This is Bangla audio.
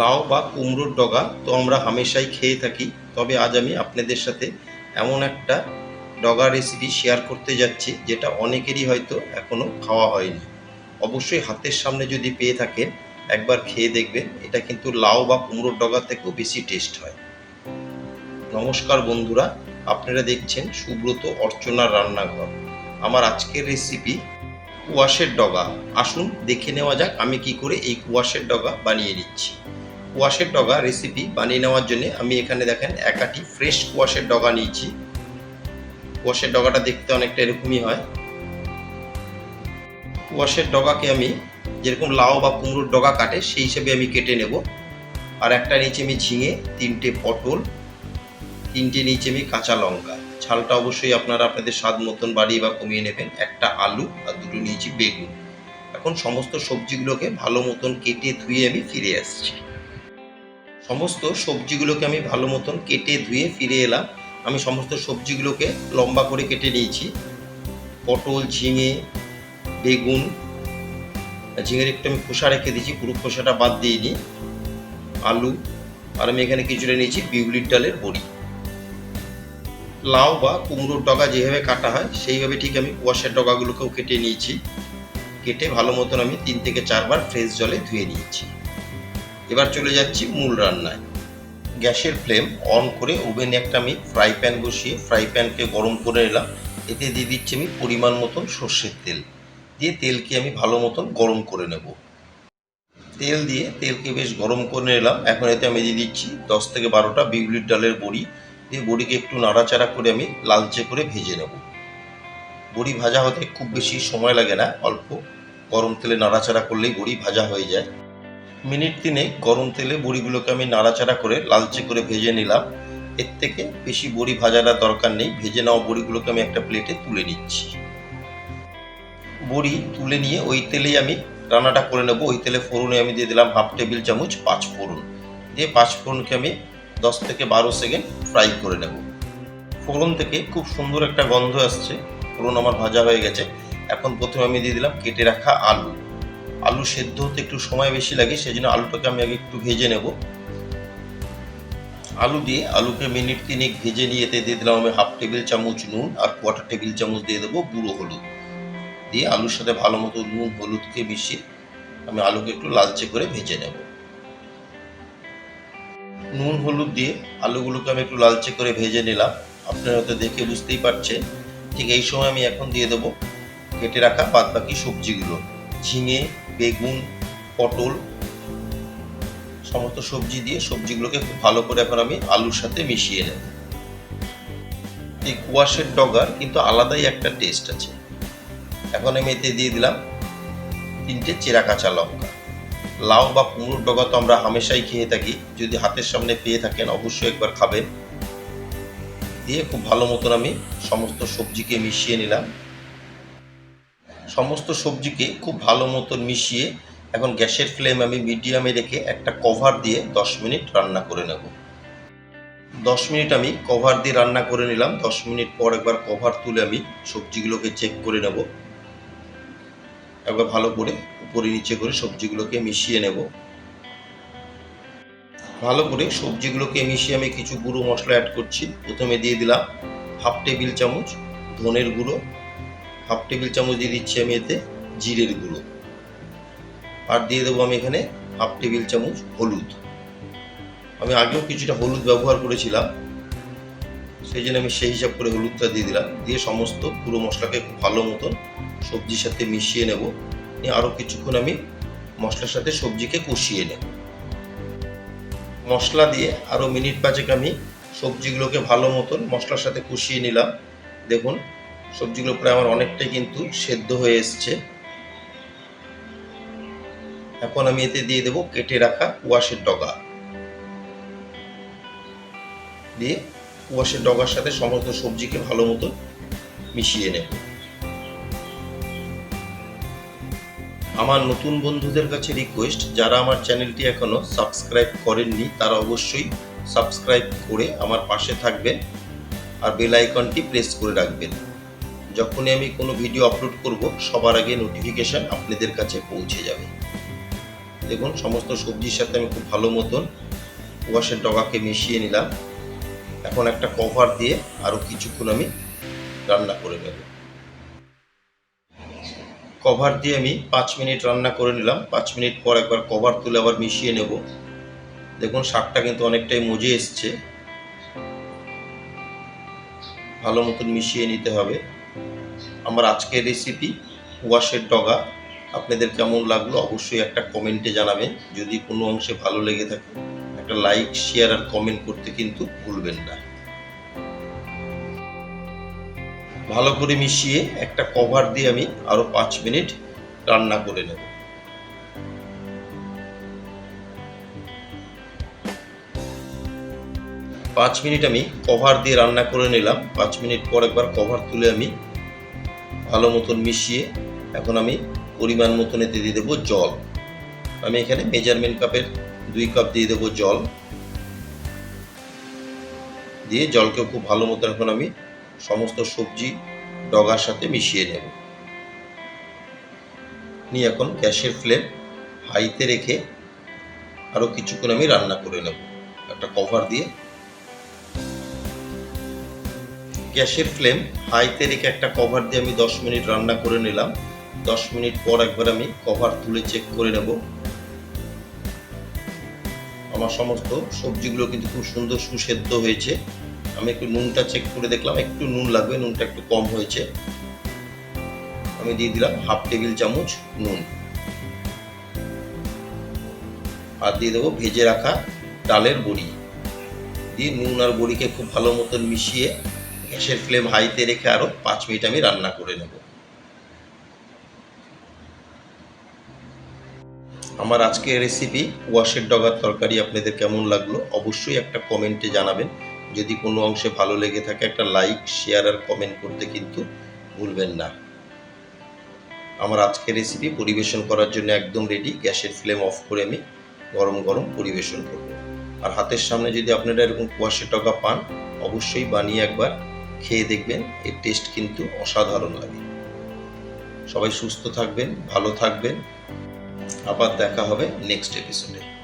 লাউ বা কুমড়োর ডগা তো আমরা হামেশাই খেয়ে থাকি। তবে আজ আমি আপনাদের সাথে এমন একটা ডগা রেসিপি শেয়ার করতে যাচ্ছি, যেটা অনেকেরই হয়তো এখনও খাওয়া হয়নি। অবশ্যই হাতের সামনে যদি পেয়ে থাকেন, একবার খেয়ে দেখবেন, এটা কিন্তু লাউ বা কুমড়োর ডগা থেকেও বেশি টেস্ট হয়। নমস্কার বন্ধুরা, আপনারা দেখছেন সুব্রত অর্চনার রান্নাঘর। আমার আজকের রেসিপি কুয়াশের ডগা। আসুন দেখে নেওয়া যাক আমি কি করে এই কুয়াশের ডগা বানিয়ে নিচ্ছি। কুয়াশের ডগা রেসিপি বানিয়ে নেওয়ার জন্য আমি এখানে দেখেন একাটি ফ্রেশ কুয়াশের ডগা নিয়েছি। কুয়াশের ডগাটা দেখতে অনেকটা এরকমই হয়। কুয়াশের ডগাকে আমি যেরকম লাউ বা কুমড়োর ডগা কাটে সেই হিসেবে আমি কেটে নেব। আর একটা নিচে আমি ঝিঙে, তিনটে পটল, তিনটে নিচে আমি কাঁচা লঙ্কা। ঝালটা অবশ্যই আপনারা আপনাদের স্বাদ মতন বাড়িয়ে বা কমিয়ে নেবেন। একটা আলু আর দুটো নিয়েছি বেগুন। এখন সমস্ত সবজিগুলোকে ভালো মতন কেটে ধুয়ে আমি ফিরে আসছি। সমস্ত সবজিগুলোকে আমি ভালো মতন কেটে ধুয়ে ফিরে এলাম। আমি সমস্ত সবজিগুলোকে লম্বা করে কেটে নিয়েছি। পটল, ঝিঙে, বেগুন ঝিঙের একটু আমি খোসা রেখে দিয়েছি, পুরো খোসাটা বাদ দিইনি। আলু, আর আমি এখানে কিছুটা নিয়েছি বিউলির ডালের বড়ি। লাউ বা কুমড়োর ডগা যেভাবে কাটা হয়, সেইভাবে ঠিক আমি কুয়াশের ডগাগুলোকেও কেটে নিয়েছি। কেটে ভালো মতন আমি তিন থেকে চারবার ফ্রেশ জলে ধুয়ে নিয়েছি। এবার চলে যাচ্ছি মূল রান্নায়। গ্যাসের ফ্লেম অন করে ওভেনে একটা আমি ফ্রাই প্যান বসিয়ে, ফ্রাই প্যানকে গরম করে নিলাম। এতে দিয়ে দিচ্ছি আমি পরিমাণ মতন সর্ষের তেল। দিয়ে তেলকে আমি ভালো মতন গরম করে নেব। তেল দিয়ে তেলকে বেশ গরম করে নিলাম। এখন এতে আমি দিয়ে দিচ্ছি দশ থেকে বারোটা বিউলির ডালের বড়ি। দিয়ে বড়িকে একটু নাড়াচাড়া করে আমি লালচে করে ভেজে নেব। বড়ি ভাজা হতে খুব বেশি সময় লাগে না, অল্প। গরম তেলে নাড়াচাড়া করলেই বড়ি ভাজা হয়ে যায়। মিনিট তিনে গরম তেলে বড়িগুলোকে আমি নাড়াচাড়া করে লালচে করে ভেজে নিলাম। এর থেকে বেশি বড়ি ভাজাটা দরকার নেই। ভেজে নেওয়া বড়িগুলোকে আমি একটা প্লেটে তুলে নিচ্ছি। বড়ি তুলে নিয়ে ওই তেলেই আমি রান্নাটা করে নেব। ওই তেলে ফোড়নে আমি দিয়ে দিলাম হাফ টেবিল চামচ পাঁচ ফোড়ন। দিয়ে পাঁচ ফোড়নকে আমি দশ থেকে বারো সেকেন্ড ফ্রাই করে নেব। ফোড়ন থেকে খুব সুন্দর একটা গন্ধ আসছে। ফোড়ন আমার ভাজা হয়ে গেছে। এখন প্রথমে আমি দিয়ে দিলাম কেটে রাখা আলু। আলু সেদ্ধ হতে একটু সময় বেশি লাগে সেই জন্য আলুটাকে আমি আগে একটু ভেজে নেব। আলু দিয়ে আলুকে মিনিট তিনেক ভেজে নিয়ে এতে দিয়ে দিলাম আমি হাফ টেবিল চামচ নুন আর কোয়ার্টার টেবিল চামচ দিয়ে দেবো গুঁড়ো হলুদ। দিয়ে আলুর সাথে ভালো মতো নুন হলুদকে মিশিয়ে আমি আলুকে একটু লালচে করে ভেজে নেব। নুন হলুদ দিয়ে আলুগুলোকে আমি একটু লালচে করে ভেজে নিলাম। আপনারা হয়তো দেখে বুঝতেই পারছেন, ঠিক এই সময় আমি এখন দিয়ে দেবো কেটে রাখা বাদ বাকি সবজিগুলো। ঝিঙে বেগুন, পটল, সমস্ত সবজি দিয়ে সবজিগুলোকে খুব ভালো করে এখন আমি আলুর সাথে মিশিয়ে নেব। এই কুয়াশের ডগার কিন্তু আলাদাই একটা টেস্ট আছে। এখন আমি এতে দিয়ে দিলাম তিনটে চেরা কাঁচা লঙ্কা। লাউ বা কুমড়োর ডগা তো আমরা হামেশাই খেয়ে থাকি, যদি হাতের সামনে পেয়ে থাকেন অবশ্যই একবার খাবেন। দিয়ে খুব ভালো মতন আমি সমস্ত সবজিকে মিশিয়ে নিলাম। সমস্ত সবজিকে খুব ভালো মতো মিশিয়ে এখন গ্যাসের ফ্লেম আমি মিডিয়ামে রেখে একটা কভার দিয়ে দশ মিনিট রান্না করে নেব। দশ মিনিট আমি কভার দিয়ে রান্না করে নিলাম। দশ মিনিট পর একবার কভার তুলে আমি সবজিগুলোকে চেক করে নেব। একবার ভালো করে উপরে নিচে করে সবজিগুলোকে মিশিয়ে নেব। ভালো করে সবজিগুলোকে মিশিয়ে আমি কিছু গুঁড়ো মশলা অ্যাড করছি। প্রথমে দিয়ে দিলাম হাফ টেবিল চামচ ধনের গুঁড়ো হাফ টেবিল চামচ দিয়ে দিচ্ছি আমি এতে জিরের গুঁড়ো। আর দিয়ে দেবো আমি এখানে হাফ টেবিল চামচ হলুদ। আমি আগেও কিছুটা হলুদ ব্যবহার করেছিলাম, সেই জন্য আমি সেই হিসাব করে হলুদটা দিয়ে দিলাম। দিয়ে সমস্ত পুরো মশলাকে খুব ভালো মতন সবজির সাথে মিশিয়ে নেব। নিয়ে আরও কিছুক্ষণ আমি মশলার সাথে সবজিকে কষিয়ে নেব। মশলা দিয়ে আরও মিনিট পাঁচেক আমি সবজিগুলোকে ভালো মতন মশলার সাথে কষিয়ে নিলাম। দেখুন সবজিগুলো প্রায় আমার অনেকটাই কিন্তু সেদ্ধ হয়ে এসছে। এখন আমি এতে দিয়ে দেবো কেটে রাখা কুয়াশের ডগা। দিয়ে কুয়াশের ডগার সাথে সমস্ত সবজিকে ভালো মতো মিশিয়ে নেব। আমার নতুন বন্ধুদের কাছে রিকোয়েস্ট যারা আমার চ্যানেলটি এখনও সাবস্ক্রাইব করেননি, তারা অবশ্যই সাবস্ক্রাইব করে আমার পাশে থাকবেন আর বেল আইকনটি প্রেস করে রাখবেন। যখনই আমি কোনো ভিডিও আপলোড করব, সবার আগে নোটিফিকেশান আপনাদের কাছে পৌঁছে যাবে। দেখুন, সমস্ত সবজির সাথে আমি খুব ভালো মতন ওয়াশের ডগাকে মিশিয়ে নিলাম। এখন একটা কভার দিয়ে আরও কিছুক্ষণ আমি রান্না করে নেব। কভার দিয়ে আমি পাঁচ মিনিট রান্না করে নিলাম। পাঁচ মিনিট পর একবার কভার তুলে আবার মিশিয়ে নেব। দেখুন, শাকটা কিন্তু অনেকটাই মজে এসছে। ভালো মতন মিশিয়ে নিতে হবে। আমার আজকের রেসিপি ওয়াশের ডগা। আপনাদের কেমন লাগল অবশ্যই একটা কমেন্টে জানাবেন। যদি কোনো অংশে ভালো লেগে থাকে, একটা লাইক শেয়ার আর কমেন্ট করতে কিন্তু ভুলবেন না। ভালো করে মিশিয়ে একটা কভার দিয়ে আমি আরও পাঁচ মিনিট রান্না করে নেব। পাঁচ মিনিট আমি কভার দিয়ে রান্না করে নিলাম। পাঁচ মিনিট পর একবার কভার তুলে আমি ভালো মতন মিশিয়ে এখন আমি পরিমাণ মতন এতে দিয়ে দেবো জল। আমি এখানে মেজারমেন্ট কাপের দুই কাপ দিয়ে দেবো জল। দিয়ে জলকে খুব ভালো মতো এখন আমি সমস্ত সবজি ডগার সাথে মিশিয়ে নেব। নিয়ে এখন গ্যাসের ফ্লেম হাইতে রেখে আরও কিছুক্ষণ আমি রান্না করে নেব। একটা কভার দিয়ে গ্যাসের ফ্লেম হাইতে রেখে একটা কভার দিয়ে আমি দশ মিনিট রান্না করে নিলাম। দশ মিনিট পর একবার আমি কভার তুলে চেক করে নেব। আমার সমস্ত সবজিগুলো কিন্তু খুব সুন্দর সুসেদ্ধ হয়েছে। আমি একটু নুনটা চেক করে দেখলাম, একটু নুন লাগবে, নুনটা একটু কম হয়েছে। আমি দিয়ে দিলাম হাফ টেবিল চামচ নুন। আর দিয়ে দেবো ভেজে রাখা ডালের বড়ি। দিয়ে নুন আর বড়িকে খুব ভালো মতন মিশিয়ে গ্যাসের ফ্লেম হাইতে রেখে আরও পাঁচ মিনিট আমি রান্না করে নেব। আমার আজকের রেসিপি ওয়াশের ডগার তরকারি আপনাদের কেমন লাগল অবশ্যই একটা কমেন্টে জানাবেন। যদি কোনো অংশে ভালো লেগে থাকে একটা লাইক শেয়ার আর কমেন্ট করতে কিন্তু ভুলবেন না। আমার আজকের রেসিপি পরিবেশন করার জন্য একদম রেডি গ্যাসের ফ্লেম অফ করে আমি গরম গরম পরিবেশন করব। আর হাতের সামনে যদি আপনারা এরকম কুয়াশে টকা পান, অবশ্যই বানিয়ে একবার খেয়ে দেখবেন, এর টেস্ট কিন্তু অসাধারণ লাগে। সবাই সুস্থ থাকবেন, ভালো থাকবেন। আবার দেখা হবে নেক্সট এপিসোডে